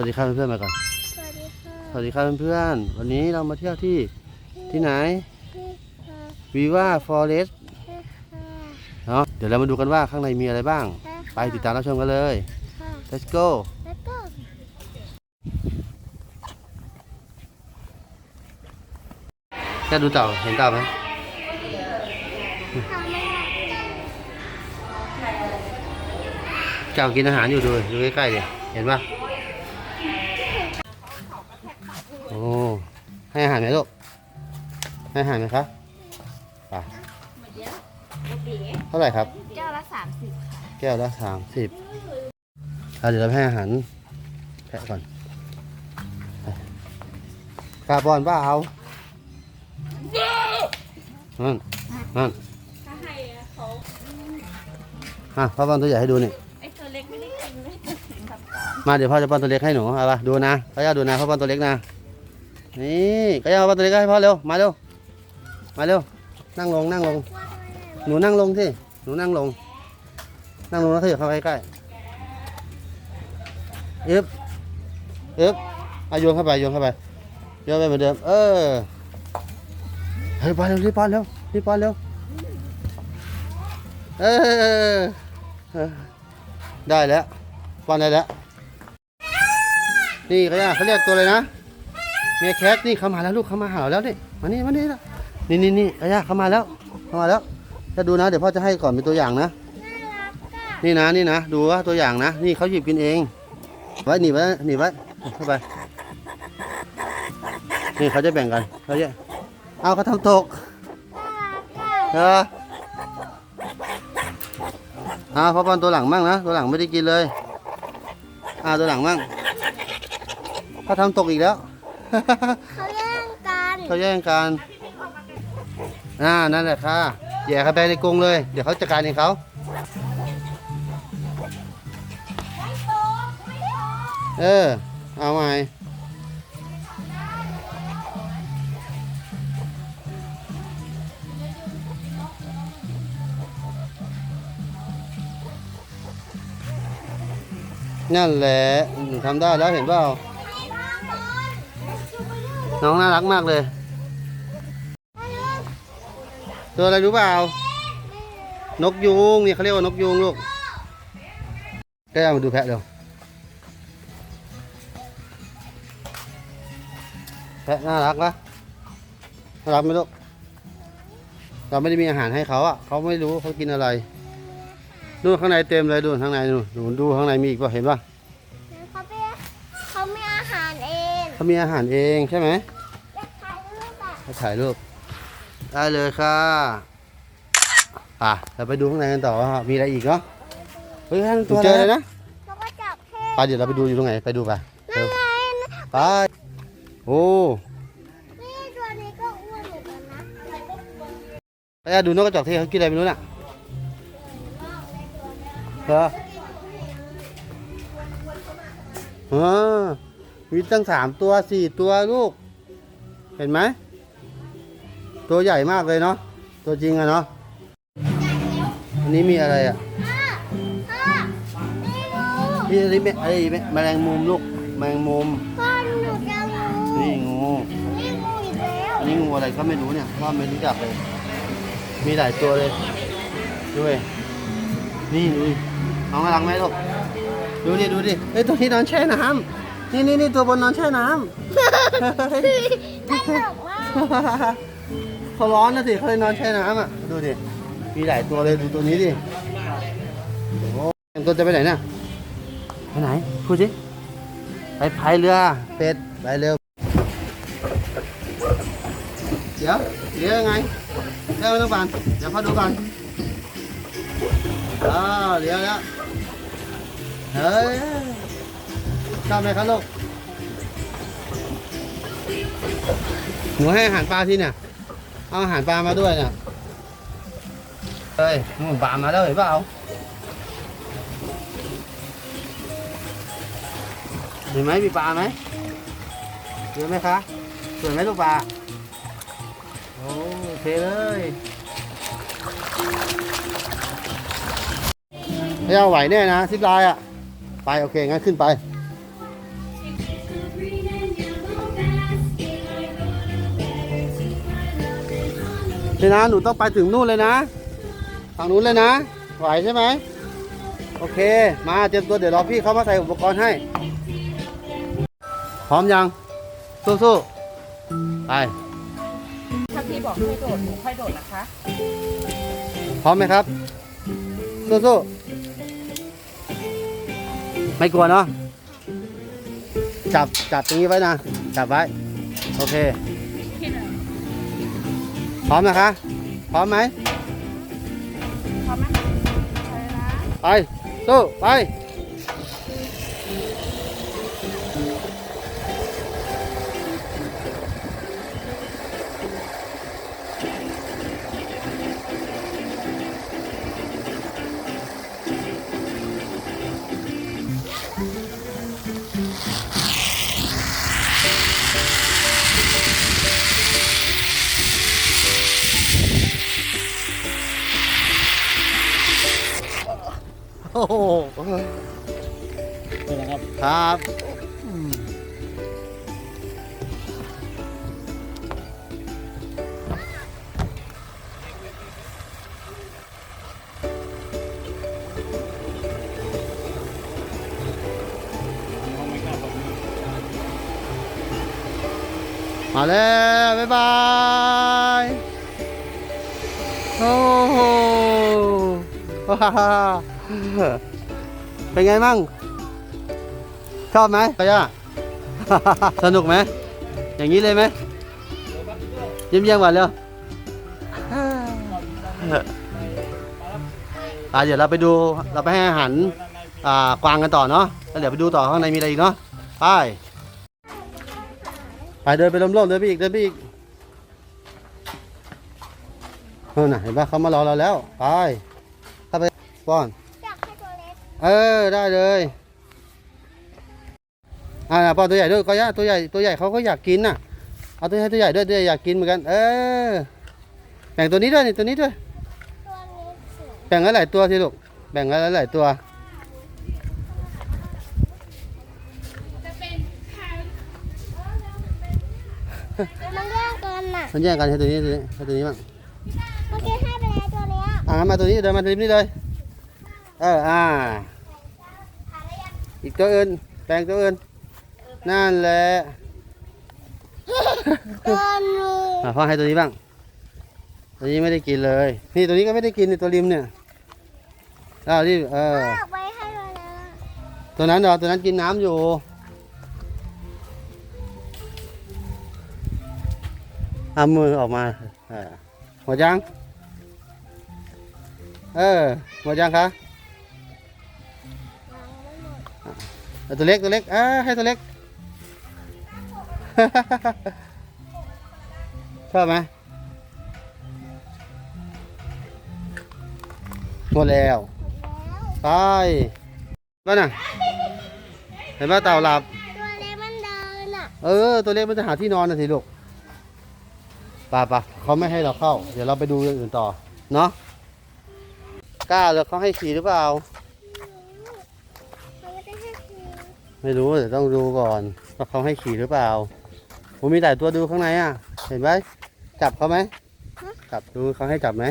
วัสดีครับเพื่อนๆมาก่อน สวัสดีค่ะสวัสดีครับเพื่อนๆ วันนี้เรามาเที่ยวที่ที่ไหนพี่ค่ะวีว่าฟอเรสพี่ค่ะเนาะเดี๋ยวเรามาดูกันว่าข้างในมีอะไรบ้าง ไปติดตามรับชมกันเลยค่ะ let's go แล้วก็แค่ดูเต่าเห็นเต่าไหมทำอะไรเจ้ากินอาหารอยู่ดูดูใกล้ๆดิเห็นปะ อาหารไหมลูก ให้อาหารไหมครับไปเท่าไหร่ครับ แก้วละสามสิบค่ะแก้วละสามสิบเดี๋ยวเราให้อาหารแพะก่อนไปกาบอนป้าเอานั่นนั่นถ้าให้อะเขาอะพ่อป้อนตัวใหญ่ให้ดูนี่ไอ้ตัวเล็กไม่ได้กินเลยครับมาเดี๋ยวพ่อจะป้อนตัวเล็กให้หนูเอาปะดูนะก็ย่าดูนะพ่อป้อนตัวเล็กนะ นี่ก็ย่าป้อนตัวเล็กให้พ่อเร็ว มาเร็ว มาเร็ว นั่งลงนั่งลง หนูนั่งลงสิหนูนั่งลง นั่งลงแล้วขยับเข้าใกล้ๆอึ๊บอึ๊บเอาโยนเข้าไปโยนเข้าไปโยนไปเหมือนเดิม เออ เฮ้ยป้อนเร็วรีบป้อนเร็วรีบป้อนเร็ว เออเออได้แล้วป้อนได้แล้ว นี่เขาเรียกเขาเรียกตัวอะไรนะ เมียแคทนี่เขามาแล้วลูกเขามาหาเราแล้วนี่มานี่มานี่ละนี่นี่นี่เขาเรียกเขามาแล้วเขามาแล้วจะดูนะ เดี๋ยวพ่อจะให้ก่อนเป็นตัวอย่างนะนี่นะนี่นะดูว่าตัวอย่างนะ นี่เขาหยิบกินเอง ไว้หนีบไว้หนีบไว้เข้าไป นี่เขาจะแบ่งกันเขาจะเอาเขาทำตกเออเอาพ่อปอนตัวหลังมั่งนะตัวหลังไม่ได้กินเลยอ่าตัวหลังมั่งเขาทำตกอีกแล้ว เขาแย่งกันเขาแย่งกันอ่านั่นแหละค่ะแย่เข้าไปในกรงเลย เดี๋ยวเขาจัดการเองเขาเออ เอาใหม่นั่นแหละทำได้แล้วเห็นเปล่า น้องน่ารักมากเลย ตัวอะไรรู้เปล่า นกยูงนี่เขาเรียกว่านกยูงลูกแก้วมาดูแพะเร็วแพะน่ารักนะน่ารักไหมลูกเราไม่ได้มีอาหารให้เขาอะเขาไม่รู้เขากินอะไรดูข้างในเต็มเลยดูข้างในดูดูดูข้างในมีอีกป่ะเห็นป่ะ เองเขามีอาหารเองใช่ไหมอยากถ่ายรูปอะมาถ่ายรูปได้เลยค่ะอะเราไปดูข้างในกันต่อว่ามีอะไรอีกเนาะเฮ้ยตัวเจอเลยนะแล้วก็จับเท่ไปเดี๋ยวเราไปดูอยู่ตรงไหนไปดูไปเร็วไงไปโอ้นี่ตัวนี้ก็อ้วนเหมือนกันนะไปอะดูนกกระจอกเทศเขากินอะไรไม่รู้น่ะเหรอเออ มีตั้งสามตัวสี่ตัวลูก เห็นไหม ตัวใหญ่มากเลยเนาะ ตัวจริงอะเนาะ อันนี้มีอะไรอะพ่อพ่อนี่ดูนี่อะไรแมไอ้แมแมลงมุมลูก แมลงมุม พ่อหนูจะงูนี่งู นี่งูอีกแล้วอันนี้งูอะไรก็ไม่รู้เนี่ยพ่อไม่รู้จักเลย มีหลายตัวเลย ด้วย นี่ดูดิน้องกำลังไหมลูก ดูดิ ดูดิ เฮ้ย ตัวที่นอนแช่น้ำ นี่นี่นี่ตัวบนนอนแช่น้ำตลกมากเขาร้อนนะสิเขาเลยนอนแช่น้ำอะ ดูดิ มีหลายตัวเลยดูตัวนี้ดิโอ้โหตัวจะไปไหนน่ะไปไหนพูดสิไปพายเรือ เป็ด ไปเร็ว เดี๋ยวเลี้ยวยังไงเลี้ยวไม่ต้องบานเดี๋ยวพ่อดูก่อนอ้าวเลี้ยวแล้ว เฮ้ย ชอบไหมครับลูกหนูให้อาหารปลาที่เนี่ย เอาอาหารปลามาด้วยเนี่ยเฮ้ยนู่นปลามาแล้วเห็นเปล่าเห็นไหมมีปลาไหมเห็นไหมคะสวยไหมลูกปลาโอ้เคเลยไม่เอาไหวแน่นะซิปไลน์อะ ไป โอเค งั้นขึ้นไป นี่นะหนูต้องไปถึงนู่นเลยนะฝั่งนู้นเลยนะไหวใช่ไหมโอเค มาเตรียมตัวเดี๋ยวรอพี่เขามาใส่อุปกรณ์ให้ พร้อมยัง สู้ๆไปถ้าพี่บอกให้โดดหนูค่อยโดดนะคะ พร้อมไหมครับ สู้ๆไม่กลัวเนาะจับจับตรงนี้ไว้นะ จับไว้ โอเคพี่หนึ่ง พร้อมนะคะ พร้อมไหมพร้อมไหมไปนะ ไปสู้ไป โอ้โหครับอืมมาแล้วบ๊ายบายโอ้โหว้าว เป็นไงมั่ง ชอบไหมกย่าสนุกไหม อย่างนี้เลยไหมยิ้มเยี่ยมหวานเร็วอ่าเดี๋ยวเราไปดูเราไปให้อาหารอ่ากวางกันต่อเนาะแล้วเดี๋ยวไปดูต่อข้างในมีอะไรอีกเนาะไปไปเดินไปล้มๆเดินไปอีกเดินไปอีกเออน่ะเห็นปะเขามารอเราแล้วไปเข้าไปป้อนอยากให้ตัว เล็กเออได้เลยอ่าปอตัวใหญ่ด้วยก็ย่าตัวใหญ่ตัวใหญ่เขาก็อยากกินน่ะเอาตัวให้ตัวใหญ่ด้วยตัวใหญ่อยากกินเหมือนกัน เออแบ่งตัวนี้ด้วยนี่ตัวนี้ด้วยตัวนี้สวยแบ่งกันหลายตัวสิลูกแบ่งกันหลายตัวมันแย่งกันน่ะมันแย่งกันให้ตัวนี้ตัวนี้ให้ตัวนี้บ้างเมื่อกี้ให้ไปแล้วตัวเนี้ยอ่ามาตัวนี้เดินมาตัวนี้เลย เอออ่า อีกตัวอื่นแบ่งตัวอื่นนั่นแหละตัวนูอ่าพ่อให้ตัวนี้บ้าง ตัวนี้ไม่ได้กินเลย นี่ตัวนี้ก็ไม่ได้กินในตัวริมเนี่ยอ้าวรีบเออไปให้ตัวนั้นตัวนั้นเหรอตัวนั้นกินน้ำอยู่เอามือออกมาเออหมดยัง เออหมดยังคะ ตัวเล็กตัวเล็กอ่าให้ตัวเล็ก ชอบไหมหมดแล้วไปบ้าน่ะเห็นว่าเต่าหลับ ตัวเล็กมันเดินอะ เออ ตัวเล็กมันจะหาที่นอนนะสิลูกป่าป่ะเขาไม่ให้เราเข้า เดี๋ยวเราไปดูอย่างอื่นต่อ เนาะกล้าเลยเขาให้ขี่หรือเปล่า ไม่รู้เดี๋ยวต้องดูก่อนว่าเขาให้ขี่หรือเปล่าผมมีแต่ตัวดูข้างในอะ เห็นไหมจับเขาไหมจับดูเขาให้จับไหม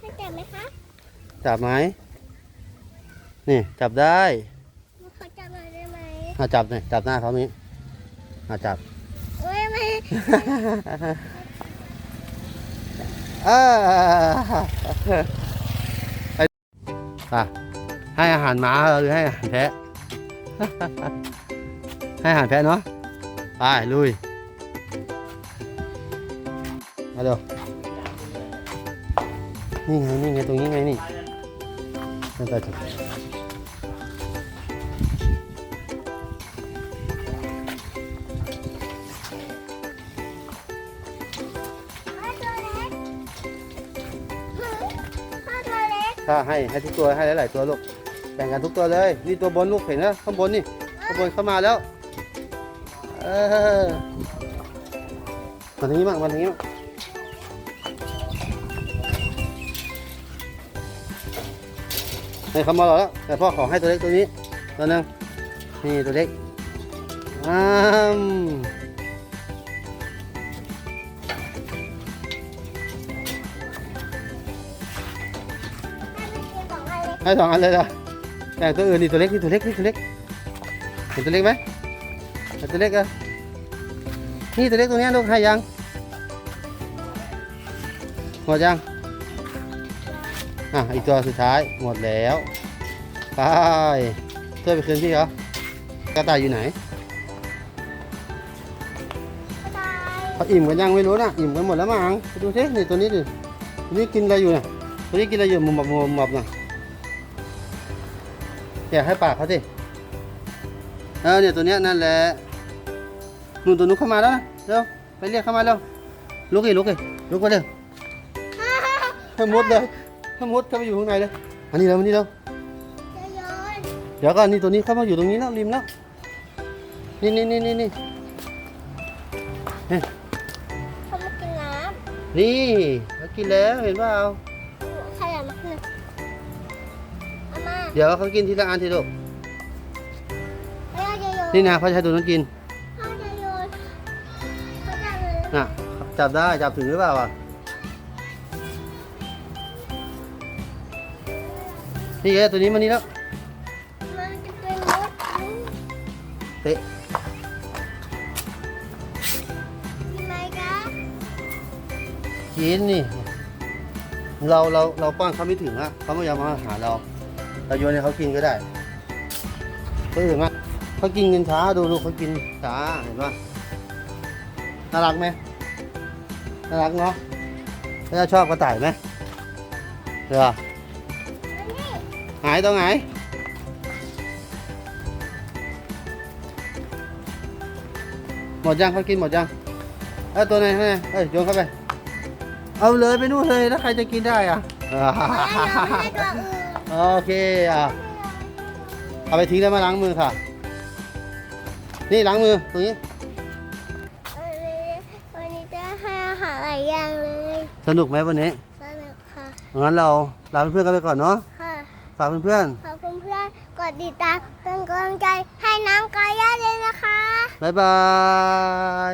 ให้จับไหมคะจับไหมนี่จับได้มันขอจับหน่อยได้ไหมอะจับเนี่ยจับหน้าเขานี้อะจับโอ้ยไม่เออไปอะให้อาหารหมาหรือให้อาหารแพะ ให้อาหารแพะเนาะ ไป ลุย มาเดี๋ยวนี่ไงนี่ไงตรงนี้ไงนี่ไปไปไปให้ตัวเล็กให้ตัวเล็กถ้าให้ให้ทุกตัวให้หลายๆตัวลูกแแบ่งกันทุกตัวเลย นี่ตัวบนลูกเห็นนะข้างบนนี่ข้างบนเข้ามาแล้ว เออวันนี้มากวันนี้มากเฮ้เขามาแล้ว แต่พ่อขอให้ตัวเล็กตัวนี้ตัวนึงนี่ตัวเล็กอ้ามให้สองอันเลยจ้ะ แต่ตัวอื่นนี่ตัวเล็กนี่ตัวเล็กนี่ตัวเล็กเห็นตัวเล็กไหมเห็นตัวเล็กเหรอนี่ตัวเล็กตัวเนี้ยลูกให้ยังหมดยังอะอีกตัวสุดท้ายหมดแล้วไปช่วยไปคืนพี่เขากระต่ายอยู่ไหนก็ได้เขาอิ่มกันยังไม่รู้นะอิ่มกันหมดแล้วมั้งไปดูสินี่ตัวนี้ดิตัวนี้กินอะไรอยู่น่ะตัวนี้กินอะไรอยู่มุมมับมุมมับน่ะ อยากให้ปากเขาสิเออเนี่ยตัวเนี้ยนั่นแหละนู่นตัวนู้นเข้ามาแล้วนะเร็วไปเรียกเข้ามาเร็วลุกอีลุกอีลุกมาเร็วให้มุดเลยให้มุดเข้าไปอยู่ข้างในเลยอันนี้เร็วอันนี้เร็วจะโยนเดี๋ยวก่อนนี่ตัวนี้เข้ามาอยู่ตรงนี้แล้วริมแล้วนี่นี่นี่นี่นี่เขามากินน้นี่เขากินแล้วเห็นเปล่า เดี๋ยวเขากินทีละอันทีลูกพ่อจะโยนนี่นะเขาจะให้ตัวนั้นกินพ่อจะโยนเขาจะเลยน่ะจับได้จับถึงหรือเปล่าอะนี่ไงตัวนี้มานี่แล้วมันจะเป็นมดเตะกินไหมคะกินนี่ เราเราเราป้อนเขาไม่ถึงอะเขาไม่ยอมมาหาเรา เราโยนให้เขากินก็ได้ตัวอื่นอะเขากินกันช้าดูลูกเขากินช้าเห็นปะน่ารักไหมน่ารักเนาะแล้วชอบกระต่ายไหมเหรอหายตรงไหนหมดยังเขากินหมดยังเอ้ยตัวไหนให้เอ้ยโยนเข้าไป เอาเลยไปนู่นเลยแล้วใครจะกินได้อะ ไม่ให้ตัวอื่น โอเคอะเอาไปทิ้งแล้วมาล้างมือค่ะ นี่ล้างมือตรงนี้วันนี้ วันนี้จะให้อาหารหลายอย่างเลยสนุกไหมวันนี้สนุกค่ะงั้นเราลาเพื่อนๆกันไปก่อนเนาะค่ะฝากเพื่อนขอบคุณเพื่อนกดติดตามเป็นกำลังใจให้น้ำกายาเลยนะคะ ๆบ๊ายบาย